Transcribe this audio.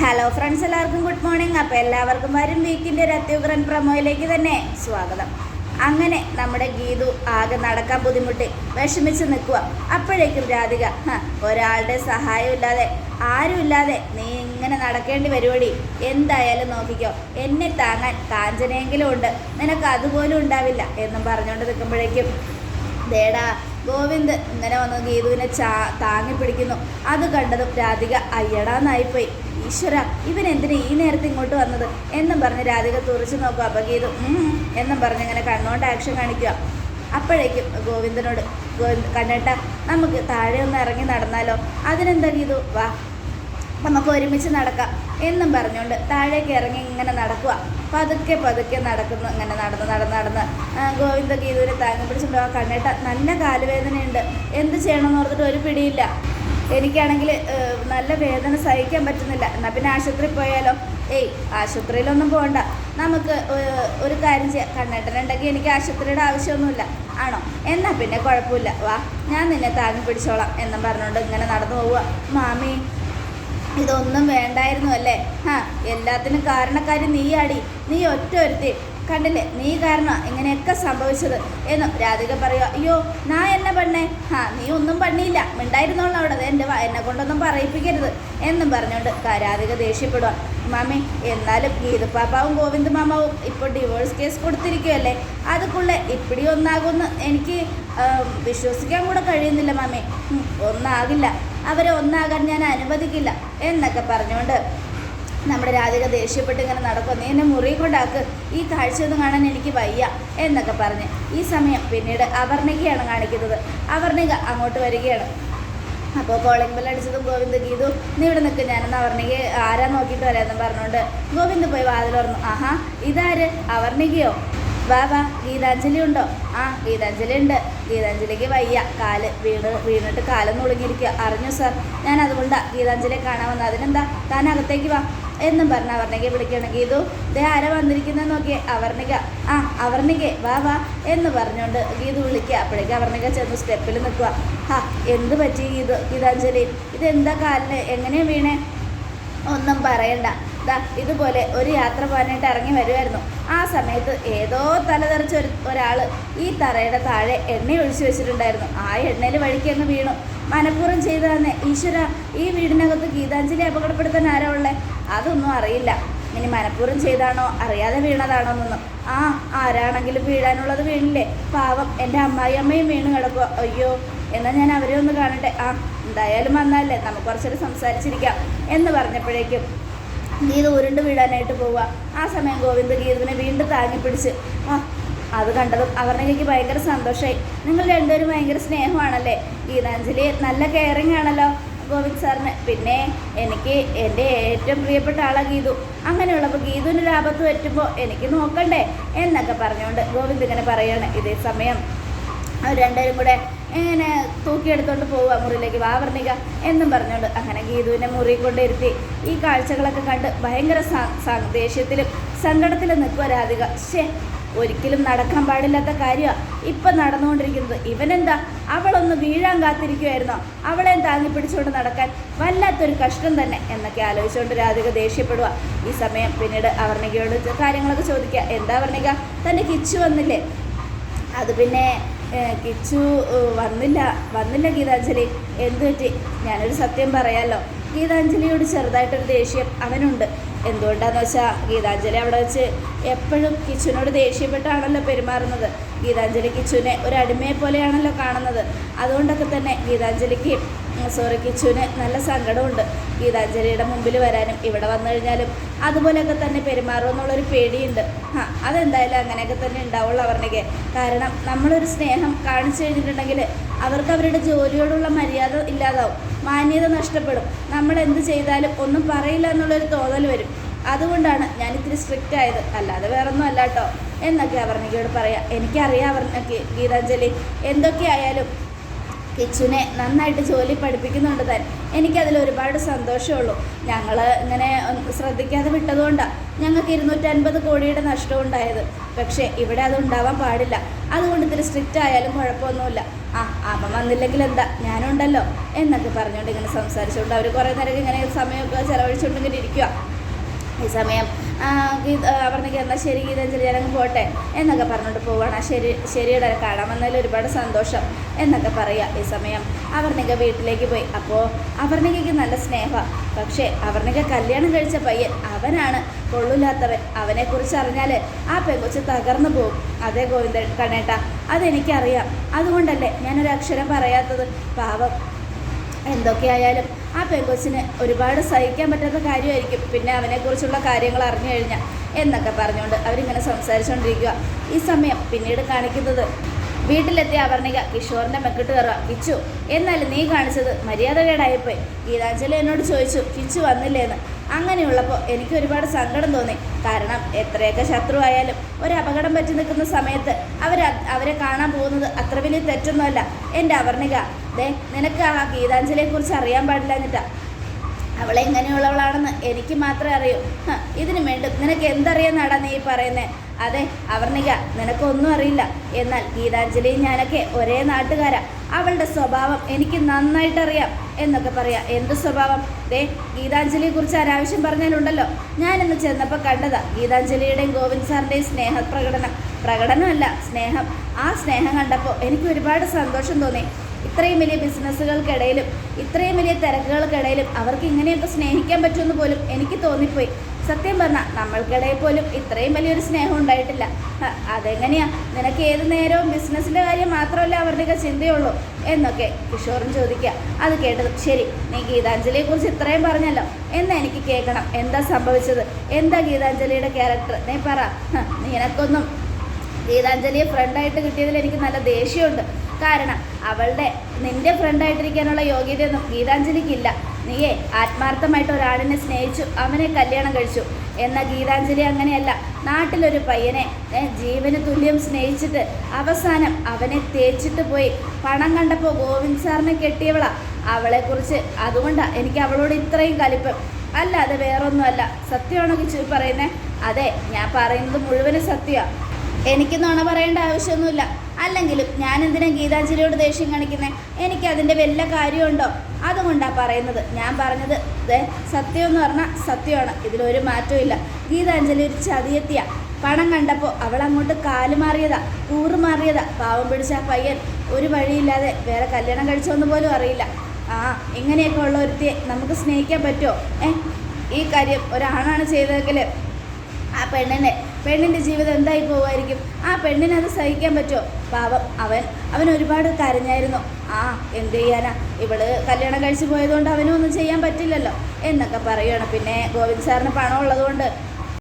Hello friends എല്ലാവർക്കും good morning അപ്പോൾ എല്ലാവർക്കും വരും വീക്കിന്റെ ഒരു അത്യുഗ്രൻ പ്രമോയിലേക്ക് തന്നെ സ്വാഗതം. അങ്ങനെ നമ്മുടെ ഗീതു ആകെ നടക്കാൻ ബുദ്ധിമുട്ടി വിഷമിച്ച് നിൽക്കുക അപ്പോഴേക്കും രാധിക "ഹ, ഒരാളുടെ സഹായമില്ലാതെ ആരുമില്ലാതെ നീ ഇങ്ങനെ നടക്കേണ്ടി വരുവടി. എന്തായാലും നോക്കിക്കോ എന്നെ താങ്ങാൻ കാഞ്ചനയെങ്കിലും ഉണ്ട്. നിനക്ക് അതുപോലും ഉണ്ടാവില്ല എന്നും പറഞ്ഞുകൊണ്ട് നിൽക്കുമ്പോഴേക്കും ദേടാ ഗോവിന്ദ് ഇങ്ങനെ വന്ന് ഗീതുവിനെ ചാ താങ്ങി പിടിക്കുന്നു. അത് കണ്ടതും രാധിക അയ്യടാന്നായിപ്പോയി. ഈശ്വര ഇവൻ ഈ നേരത്തെ ഇങ്ങോട്ട് വന്നത്? എന്നും പറഞ്ഞ് രാധിക തുറച്ചു ഗീതു "ഉം" എന്നും പറഞ്ഞ് ഇങ്ങനെ കണ്ണുകൊണ്ട് ആക്ഷൻ കാണിക്കുക. അപ്പോഴേക്കും ഗോവിന്ദനോട് ഗോവിന്ദ് കണ്ണേട്ട നമുക്ക് താഴെ ഒന്ന് ഇറങ്ങി നടന്നാലോ? അതിനെന്താ ഗീതു? വാ നമുക്ക് ഒരുമിച്ച് നടക്കാം. എന്നും പറഞ്ഞുകൊണ്ട് താഴേക്ക് ഇറങ്ങി ഇങ്ങനെ നടക്കുക. പതുക്കെ പതുക്കെ നടക്കുന്നു. ഇങ്ങനെ നടന്ന് നടന്ന് നടന്ന്. ഗോവിന്ദ ഗീതുവിനെ താങ്ങി പിടിച്ചിട്ട് ആ കണ്ണേട്ട നല്ല കാലുവേദനയുണ്ട്. എന്ത് ചെയ്യണമെന്ന് ഓർത്തിട്ട് ഒരു പിടിയില്ല. എനിക്കാണെങ്കിൽ നല്ല വേദന സഹിക്കാൻ പറ്റുന്നില്ല. എന്നാൽ പിന്നെ ആശുപത്രിയിൽ പോയാലോ? ഏയ് ആശുപത്രിയിലൊന്നും പോകണ്ട നമുക്ക് ഒരു കാര്യം ചെയ്യാം. കണ്ണേട്ടനുണ്ടെങ്കിൽ എനിക്ക് ആശുപത്രിയുടെ ആവശ്യമൊന്നുമില്ല. ആണോ? എന്നാൽ പിന്നെ കുഴപ്പമില്ല. വാ ഞാൻ നിന്നെ താങ്ങി പിടിച്ചോളാം എന്നും പറഞ്ഞുകൊണ്ട് ഇങ്ങനെ നടന്നു പോവുക. മാമി ഇതൊന്നും വേണ്ടായിരുന്നു അല്ലേ? ആ എല്ലാത്തിനും കാരണക്കാരി നീയാടി. നീ ഒറ്റ ഒരുത്തി. കണ്ടില്ലേ? നീ കാരണം ഇങ്ങനെയൊക്കെ സംഭവിച്ചത്. എന്ന് രാധിക പറയുക അയ്യോ നാ എന്നെ പണ്ണേ. ആ നീ ഒന്നും പണിയില്ല മിണ്ടായിരുന്നോളൂ അവിടെ. എന്റെ എന്നെ കൊണ്ടൊന്നും പറയിപ്പിക്കരുത്. എന്നും പറഞ്ഞുകൊണ്ട് രാധിക ദേഷ്യപ്പെടുക മാമി എന്നാലും ഗീതപ്പാപ്പാവും ഗോവിന്ദ മാമാവും ഇപ്പോൾ ഡിവോഴ്സ് കേസ് കൊടുത്തിരിക്കുകയല്ലേ അതുക്കുള്ള ഇപ്പിടി ഒന്നാകുമെന്ന് എനിക്ക് വിശ്വസിക്കാൻ കൂടെ കഴിയുന്നില്ല മാമി. ഒന്നാകില്ല. അവരെ ഒന്നാകാൻ ഞാൻ അനുവദിക്കില്ല. എന്നൊക്കെ പറഞ്ഞുകൊണ്ട് നമ്മുടെ രാധിക ദേഷ്യപ്പെട്ട് ഇങ്ങനെ നടക്കും നീ എന്നെ മുറി കൊണ്ടാക്ക്. ഈ കാഴ്ചയൊന്നും കാണാൻ എനിക്ക് വയ്യ എന്നൊക്കെ പറഞ്ഞ് ഈ സമയം പിന്നീട് അവർണികയാണ് കാണിക്കുന്നത്. അവർണിക അങ്ങോട്ട് വരികയാണ്. അപ്പോൾ കോളിംഗ് ബെൽ അടിച്ചതും ഗോവിന്ദ് ഗീതു നീ ഇവിടെ നിൽക്ക്. ഞാനെന്ന് അവർണിക ആരാ നോക്കിയിട്ട് വരാമെന്ന് പറഞ്ഞുകൊണ്ട് ഗോവിന്ദ് പോയി വാതിൽ തുറന്നു ആഹാ ഇതാര്? അവർണികയോ വാ വാ. ഗീതാഞ്ജലി ഉണ്ടോ? ആ ഗീതാഞ്ജലി ഉണ്ട്. ഗീതാഞ്ജലിക്ക് വയ്യ. കാൽ വീണ് വീണിട്ട് കാലം നുളുങ്ങിയിരിക്കുക. അറിഞ്ഞു സാർ ഞാൻ അതുകൊണ്ടാ ഗീതാഞ്ജലിയെ കാണാൻ വന്നത്. അതിനെന്താ? താൻ അകത്തേക്ക് വാ. എന്നും പറഞ്ഞ അവർണികയെ വിളിക്കണം ഗീതു ദേ ആര വന്നിരിക്കുന്നത് നോക്കിയേ. അവർണിക. ആ അവർണികെ. വാ വാ എന്ന് പറഞ്ഞുകൊണ്ട് ഗീതു വിളിക്കുക. അപ്പോഴേക്ക് അവർണിക ചെന്ന് സ്റ്റെപ്പിൽ നിൽക്കുക. ഹാ എന്ത് പറ്റി ഗീതു ഗീതാഞ്ജലി? ഇതെന്താ കാലിന്? എങ്ങനെയാണ് വീണേ? ഒന്നും പറയണ്ട. ഇതുപോലെ ഒരു യാത്ര പോകാനായിട്ട് ഇറങ്ങി വരുമായിരുന്നു ആ സമയത്ത് ഏതോ തലതെറിച്ച ഒരു ഒരാൾ ഈ തറയുടെ താഴെ എണ്ണ ഒഴിച്ചു വെച്ചിട്ടുണ്ടായിരുന്നു. ആ എണ്ണയിൽ വഴിക്ക് അങ്ങ് വീണു. മനഃപൂർവം ചെയ്തതാന്നെ ഈശ്വര ഈ വീടിനകത്ത് ഗീതാഞ്ജലി അപകടപ്പെടുത്താൻ ആരാ ഉള്ളത് അതൊന്നും അറിയില്ല. ഇനി മനഃപൂർവം ചെയ്താണോ? അറിയാതെ വീണതാണോ എന്നൊന്നും. ആ ആരാണെങ്കിലും വീഴാനുള്ളത് വീണില്ലേ? പാവം എന്റെ അമ്മായി അമ്മയും വീണ് കിടക്കുക അയ്യോ എന്നാൽ ഞാൻ അവരെ ഒന്ന് കാണട്ടെ. ആ എന്തായാലും വന്നാലേ നമുക്ക് കുറച്ചൊരു സംസാരിച്ചിരിക്കാം എന്ന് പറഞ്ഞപ്പോഴേക്കും ഗീത ഉരുണ്ട് വീഴാനായിട്ട് പോവുക. ആ സമയം ഗോവിന്ദ് ഗീതവിനെ വീണ്ടും താങ്ങി പിടിച്ച് ആ അത് കണ്ടതും അവർണകയ്ക്ക് ഭയങ്കര സന്തോഷമായി നിങ്ങൾ രണ്ടുപേരും ഭയങ്കര സ്നേഹമാണല്ലേ? ഗീതാഞ്ജലി നല്ല കെയറിങ് ആണല്ലോ. ഗോവിന്ദ് സാറിന് പിന്നെ എനിക്ക് എന്റെ ഏറ്റവും പ്രിയപ്പെട്ട ആളാണ് ഗീതു. അങ്ങനെയുള്ളപ്പോൾ ഗീതുവിന് ഒരു ആപത്ത് പറ്റുമ്പോൾ എനിക്ക് നോക്കണ്ടേ? എന്നൊക്കെ പറഞ്ഞുകൊണ്ട് ഗോവിന്ദ് ഇങ്ങനെ പറയുകയാണ് ഇതേ സമയം അവർ രണ്ടുപേരും കൂടെ ഇങ്ങനെ തൂക്കിയെടുത്തോണ്ട് പോവുക മുറിയിലേക്ക്. വാ വർണിക എന്നും പറഞ്ഞുകൊണ്ട് അങ്ങനെ ഗീതുവിനെ മുറി കൊണ്ടിരുത്തി ഈ കാഴ്ചകളൊക്കെ കണ്ട് ഭയങ്കര ദേഷ്യത്തിലും സങ്കടത്തിലും നിൽക്കുക രാധിക. ശേ ഒരിക്കലും നടക്കാൻ പാടില്ലാത്ത കാര്യമാണ് ഇപ്പം നടന്നുകൊണ്ടിരിക്കുന്നത്. ഇവനെന്താ? അവളൊന്ന് വീഴാൻ കാത്തിരിക്കുമായിരുന്നോ അവളെ താങ്ങി പിടിച്ചുകൊണ്ട് നടക്കാൻ വല്ലാത്തൊരു കഷ്ടം തന്നെ എന്നൊക്കെ ആലോചിച്ചുകൊണ്ട് രാധിക ദേഷ്യപ്പെടുക ഈ സമയം പിന്നീട് അവർണികയോട് കാര്യങ്ങളൊക്കെ ചോദിക്കുക. എന്താ വർണിക? തന്റെ കിച്ചു വന്നില്ലേ? അത് പിന്നെ കിച്ചു വന്നില്ല വന്നില്ല ഗീതാഞ്ജലി. എന്തു പറ്റി? ഞാനൊരു സത്യം പറയാമല്ലോ ഗീതാഞ്ജലിയോട് ചെറുതായിട്ടൊരു ദേഷ്യം അവനുണ്ട്. എന്തുകൊണ്ടാന്ന് വെച്ചാൽ ഗീതാഞ്ജലി അവിടെ വെച്ച് എപ്പോഴും കിച്ചുവിനോട് ദേഷ്യപ്പെട്ടാണല്ലോ പെരുമാറുന്നത്. ഗീതാഞ്ജലി കിച്ചുവിനെ ഒരു അടിമയെ പോലെയാണല്ലോ കാണുന്നത്. അതുകൊണ്ടൊക്കെ തന്നെ ഗീതാഞ്ജലിക്ക് സോറി കിച്ചുവിന് നല്ല സങ്കടമുണ്ട്. ഗീതാഞ്ജലിയുടെ മുമ്പിൽ വരാനും ഇവിടെ വന്നു കഴിഞ്ഞാലും. അതുപോലെയൊക്കെ തന്നെ പെരുമാറും എന്നുള്ളൊരു പേടിയുണ്ട്. ആ അതെന്തായാലും അങ്ങനെയൊക്കെ തന്നെ ഉണ്ടാവുള്ളൂ അവരുടെ കാരണം നമ്മളൊരു സ്നേഹം കാണിച്ചു കഴിഞ്ഞിട്ടുണ്ടെങ്കിൽ അവർക്ക് അവരുടെ ജോലിയോടുള്ള മര്യാദ ഇല്ലാതാവും. മാന്യത നഷ്ടപ്പെടും. നമ്മൾ എന്ത് ചെയ്താലും ഒന്നും പറയില്ല എന്നുള്ളൊരു തോന്നൽ വരും. അതുകൊണ്ടാണ് ഞാൻ ഇത്തിരി സ്ട്രിക്റ്റ് ആയത്. അല്ലാതെ വേറൊന്നും അല്ല കേട്ടോ എന്നൊക്കെ അവർണികയോട് പറയാം. എനിക്കറിയാം അവർണക്ക് ഗീതാഞ്ജലി. എന്തൊക്കെയായാലും കിച്ചുനെ നന്നായിട്ട് ജോലി പഠിപ്പിക്കുന്നുണ്ട് താൻ. എനിക്കതിൽ ഒരുപാട് സന്തോഷമുള്ളൂ. ഞങ്ങൾ ഇങ്ങനെ ശ്രദ്ധിക്കാതെ വിട്ടതുകൊണ്ടാണ് ഞങ്ങൾക്ക് ഇരുന്നൂറ്റൻപത് കോടിയുടെ നഷ്ടം ഉണ്ടായത്. പക്ഷേ ഇവിടെ അത് ഉണ്ടാവാൻ പാടില്ല. അതുകൊണ്ട് ഇത്തിരി സ്ട്രിക്റ്റ് ആയാലും കുഴപ്പമൊന്നുമില്ല. ആ അമ്മ വന്നില്ലെങ്കിൽ എന്താ? ഞാനുണ്ടല്ലോ. എന്നൊക്കെ പറഞ്ഞുകൊണ്ട് ഇങ്ങനെ സംസാരിച്ചുകൊണ്ട് അവർ കുറേ നേരം ഇങ്ങനെ സമയമൊക്കെ ചിലവഴിച്ചുകൊണ്ട് ഇങ്ങനെ ഇരിക്കുക ഈ സമയം. ഗീത എന്നാൽ ശരി ഗീതാഞ്ജലി ഞാനങ്ങ് പോട്ടെ എന്നൊക്കെ പറഞ്ഞുകൊണ്ട് പോവാണ്. ആ ശരി ശരിയുടെ കാണാൻ വന്നതിൽ ഒരുപാട് സന്തോഷം എന്നൊക്കെ പറയുക ഈ സമയം. അവർണിക വീട്ടിലേക്ക് പോയി. അപ്പോൾ അവർണികയ്ക്ക് നല്ല സ്നേഹമാണ് പക്ഷേ അവർണിക കല്യാണം കഴിച്ച പയ്യൻ അവനാണ്. കൊള്ളില്ലാത്തവൻ. അവനെക്കുറിച്ച് അറിഞ്ഞാൽ ആ പെങ്കൊച്ച് തകർന്നു പോകും അതേ ഗോവിന്ദൻ കണ്ണേട്ട അതെനിക്കറിയാം. അതുകൊണ്ടല്ലേ ഞാനൊരു അക്ഷരം പറയാത്തത്? പാവം. എന്തൊക്കെയായാലും ആ പെങ്കൊച്ചിന് ഒരുപാട് സഹിക്കാൻ പറ്റാത്ത കാര്യമായിരിക്കും. പിന്നെ അവനെക്കുറിച്ചുള്ള കാര്യങ്ങൾ അറിഞ്ഞു കഴിഞ്ഞാൽ എന്നൊക്കെ പറഞ്ഞുകൊണ്ട് അവരിങ്ങനെ സംസാരിച്ചുകൊണ്ടിരിക്കുക ഈ സമയം പിന്നീട് കാണിക്കുന്നത് വീട്ടിലെത്തിയ അവർണിക കിഷോറിന്റെ മെക്കിട്ട് കയറുക കിച്ചു എന്നാൽ നീ കാണിച്ചത് മര്യാദ കേടായിപ്പോയി. ഗീതാഞ്ജലി എന്നോട് ചോദിച്ചു കിച്ചു വന്നില്ലേന്ന്. അങ്ങനെയുള്ളപ്പോൾ എനിക്ക് ഒരുപാട് സങ്കടം തോന്നി. കാരണം എത്രയൊക്കെ ശത്രുവായാലും ഒരു അപകടം പറ്റി നിൽക്കുന്ന സമയത്ത് അവർ അവരെ കാണാൻ പോകുന്നത് അത്ര വലിയ തെറ്റൊന്നുമല്ല. എന്റെ അവർണിക ദേ നിനക്ക് ആ ഗീതാഞ്ജലിയെക്കുറിച്ച് അറിയാൻ പാടില്ല എന്നിട്ടാ. അവളെ എങ്ങനെയുള്ളവളാണെന്ന് എനിക്ക് മാത്രമേ അറിയൂ. ഇതിനു വേണ്ടി നിനക്ക് എന്തറിയാന്നാടാ നീ പറയുന്നേ? അതെ അവർണിക നിനക്കൊന്നും അറിയില്ല. എന്നാൽ ഗീതാഞ്ജലിയും ഞാനൊക്കെ ഒരേ നാട്ടുകാരാ. അവളുടെ സ്വഭാവം എനിക്ക് നന്നായിട്ടറിയാം എന്നൊക്കെ പറയാം. എന്ത് സ്വഭാവം? ദേ ഗീതാഞ്ജലിയെ കുറിച്ച് അനാവശ്യം പറഞ്ഞാലുണ്ടല്ലോ. ഞാനിന്ന് ചെന്നപ്പോൾ കണ്ടതാ ഗീതാഞ്ജലിയുടെയും ഗോവിന്ദ് സാറിന്റെയും സ്നേഹ പ്രകടനം പ്രകടനമല്ല സ്നേഹം. ആ സ്നേഹം കണ്ടപ്പോൾ എനിക്ക് ഒരുപാട് സന്തോഷം തോന്നി. ഇത്രയും വലിയ ബിസിനസ്സുകൾക്കിടയിലും ഇത്രയും വലിയ തിരക്കുകൾക്കിടയിലും അവർക്ക് ഇങ്ങനെയൊക്കെ സ്നേഹിക്കാൻ പറ്റുമെന്ന് പോലും എനിക്ക് തോന്നിപ്പോയി. സത്യം പറഞ്ഞാൽ നമ്മൾക്കിടയിൽ പോലും ഇത്രയും വലിയൊരു സ്നേഹം ഉണ്ടായിട്ടില്ല. അതെങ്ങനെയാ? നിനക്ക് ഏത് നേരവും ബിസിനസ്സിന്റെ കാര്യം മാത്രമല്ല അവരുടെയൊക്കെ ചിന്തയുള്ളൂ? എന്നൊക്കെ കിഷോറും ചോദിക്കുക. അത് കേട്ടത് ശരി നീ ഗീതാഞ്ജലിയെ കുറിച്ച് ഇത്രയും പറഞ്ഞല്ലോ. എന്നാ എനിക്ക് കേൾക്കണം എന്താ സംഭവിച്ചത്? എന്താ ഗീതാഞ്ജലിയുടെ ക്യാരക്ടർ? നീ പറ. നിനക്കൊന്നും ഗീതാഞ്ജലിയെ ഫ്രണ്ടായിട്ട് കിട്ടിയതിൽ എനിക്ക് നല്ല ദേഷ്യമുണ്ട്. കാരണം അവളുടെ നിന്റെ ഫ്രണ്ടായിട്ടിരിക്കാനുള്ള യോഗ്യതയൊന്നും ഗീതാഞ്ജലിക്കില്ല. നീയേ ആത്മാർത്ഥമായിട്ട് ഒരാളിനെ സ്നേഹിച്ചു അവനെ കല്യാണം കഴിച്ചു. എന്നാൽ ഗീതാഞ്ജലി അങ്ങനെയല്ല നാട്ടിലൊരു പയ്യനെ ജീവന് തുല്യം സ്നേഹിച്ചിട്ട് അവസാനം അവനെ തേച്ചിട്ട് പോയി. പണം കണ്ടപ്പോൾ ഗോവിന്ദ് സാറിനെ കെട്ടിയവളാ. അവളെക്കുറിച്ച് അതുകൊണ്ടാണ് എനിക്ക് അവളോട് ഇത്രയും കലിപ്പ്. അത് വേറൊന്നുമല്ല. സത്യമാണോ കിച്ചു പറയുന്നത് അതെ ഞാൻ പറയുന്നത് മുഴുവനും സത്യമാണ് എനിക്ക് നുണ പറയേണ്ട ആവശ്യമൊന്നുമില്ല. അല്ലെങ്കിലും ഞാൻ എന്തിനാ ഗീതാഞ്ജലിയോട് ദേഷ്യം കാണിക്കുന്നത് എനിക്ക് അതിന്റെ വല്ല കാര്യമുണ്ടോ? അതുകൊണ്ടാണ് പറയുന്നത്. ഞാൻ പറഞ്ഞത് സത്യം എന്ന് പറഞ്ഞാൽ സത്യമാണ്. ഇതിലൊരു മാറ്റവും ഇല്ല ഗീതാഞ്ജലി ഒരു ചതിയെത്തിയ. പണം കണ്ടപ്പോൾ അവൾ അങ്ങോട്ട് കാൽ മാറിയതാ കൂറ് മാറിയതാ. പാവം പിടിച്ച പയ്യൻ ഒരു വഴിയില്ലാതെ വേറെ കല്യാണം കഴിച്ചോന്ന് പോലും അറിയില്ല. ആ ഇങ്ങനെയൊക്കെ ഉള്ള ഒരുത്തിയെ നമുക്ക് സ്നേഹിക്കാൻ പറ്റുമോ ഏ ഈ കാര്യം ഒരാണാണ് ചെയ്തതെങ്കിൽ പെണ്ണിനെ പെണ്ണിന്റെ ജീവിതം എന്തായി പോവായിരിക്കും ആ പെണ്ണിനെ അത് സഹിക്കാൻ പറ്റുമോ? പാവം അവൻ അവൻ ഒരുപാട് കരഞ്ഞായിരുന്നു. ആ എന്ത് ചെയ്യാനാ? ഇവൾ കല്യാണം കഴിച്ചു പോയതുകൊണ്ട് അവനും ഒന്നും ചെയ്യാൻ പറ്റില്ലല്ലോ. എന്നൊക്കെ പറയുകയാണ് പിന്നെ ഗോവിന്ദ് സാറിന് പണം ഉള്ളതുകൊണ്ട്